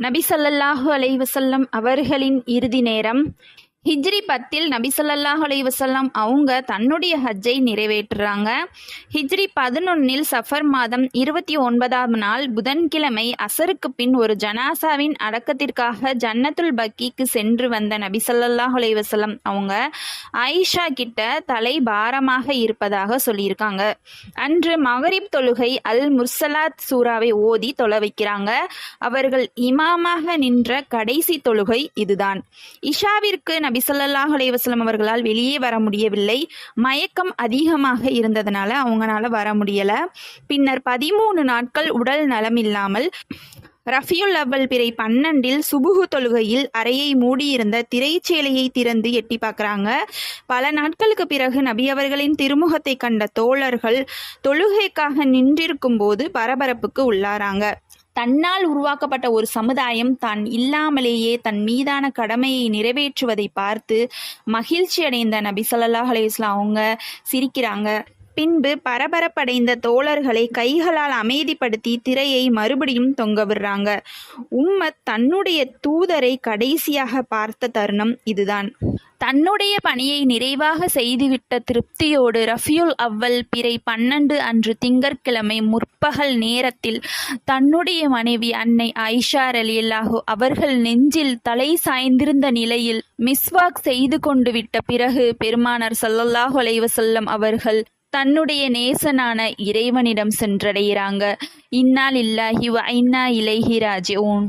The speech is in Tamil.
நபி சல்லல்லாஹு அலைவசல்லம் அவர்களின் இறுதி நேரம் ஹிஜ்ரி பத்தில் நபிசல்லாஹ் ஸல்லல்லாஹு அவங்க தன்னுடைய ஹஜ்ஜை நிறைவேற்றுறாங்க. ஹிஜ்ரி பதினொன்னில் சஃபர் மாதம் இருபத்தி ஒன்பதாம் நாள் புதன்கிழமை அசருக்கு பின் ஒரு ஜனாசாவின் அடக்கத்திற்காக ஜன்னத்துல் பக்கிக்கு சென்று வந்த நபிசல்லாஹ் ஸல்லல்லாஹு அவங்க ஆயிஷா கிட்ட தலை பாரமாக இருப்பதாக சொல்லியிருக்காங்க. அன்று மகரிப் தொழுகை அல் முர்சலாத் சூராவை ஓதி தொலை வைக்கிறாங்க. அவர்கள் இமாமாக நின்ற கடைசி தொழுகை இதுதான். இஷாவிற்கு நபிசல்லாஹ் அலைவாஸ்லம் அவர்களால் வெளியே வர முடியவில்லை. மயக்கம் அதிகமாக இருந்ததுனால அவங்களால வர முடியல. பின்னர் பதிமூணு நாட்கள் உடல் நலம் இல்லாமல் ரஃபியுல் அவ்வல் பிறை பன்னெண்டில் சுபுகு தொழுகையில் அறையை மூடியிருந்த திரைச்சேலையை திறந்து எட்டி பார்க்குறாங்க. பல நாட்களுக்கு பிறகு நபி அவர்களின் திருமுகத்தை கண்ட தோழர்கள் தொழுகைக்காக நின்றிருக்கும் போது பரபரப்புக்கு உள்ளாராங்க. தன்னால் உருவாக்கப்பட்ட ஒரு சமுதாயம் தான் இல்லாமலேயே தன் மீதான கடமையை நிறைவேற்றுவதை பார்த்து மகிழ்ச்சி அடைந்த நபி ஸல்லல்லாஹு அலையுஸ்லாம் அவங்க சிரிக்கிறாங்க. பின்பு பரபரப்படைந்த தோழர்களை கைகளால் அமைதிப்படுத்தி திரையை மறுபடியும் தொங்க விடுறாங்க. உம்மத் தன்னுடைய தூதரை கடைசியாக பார்த்த தருணம் இதுதான். தன்னுடைய பணியை நிறைவாக செய்துவிட்ட திருப்தியோடு ரஃபியுல் அவ்வல் பிறை பன்னெண்டு அன்று திங்கட்கிழமை முற்பகல் நேரத்தில் தன்னுடைய மனைவி அன்னை ஐஷா ரலியல்லாஹு அவர்கள் நெஞ்சில் தலை சாய்ந்திருந்த நிலையில் மிஸ்வாக் செய்து கொண்டு விட்ட பிறகு பெருமானார் சல்லல்லாஹு அலைவசல்லம் அவர்கள் தன்னுடைய நேசனான இறைவனிடம் சென்றடைகிறாங்க. இன்னால் இல்லாஹி வ இன்னா இலைஹி ராஜிஊன்.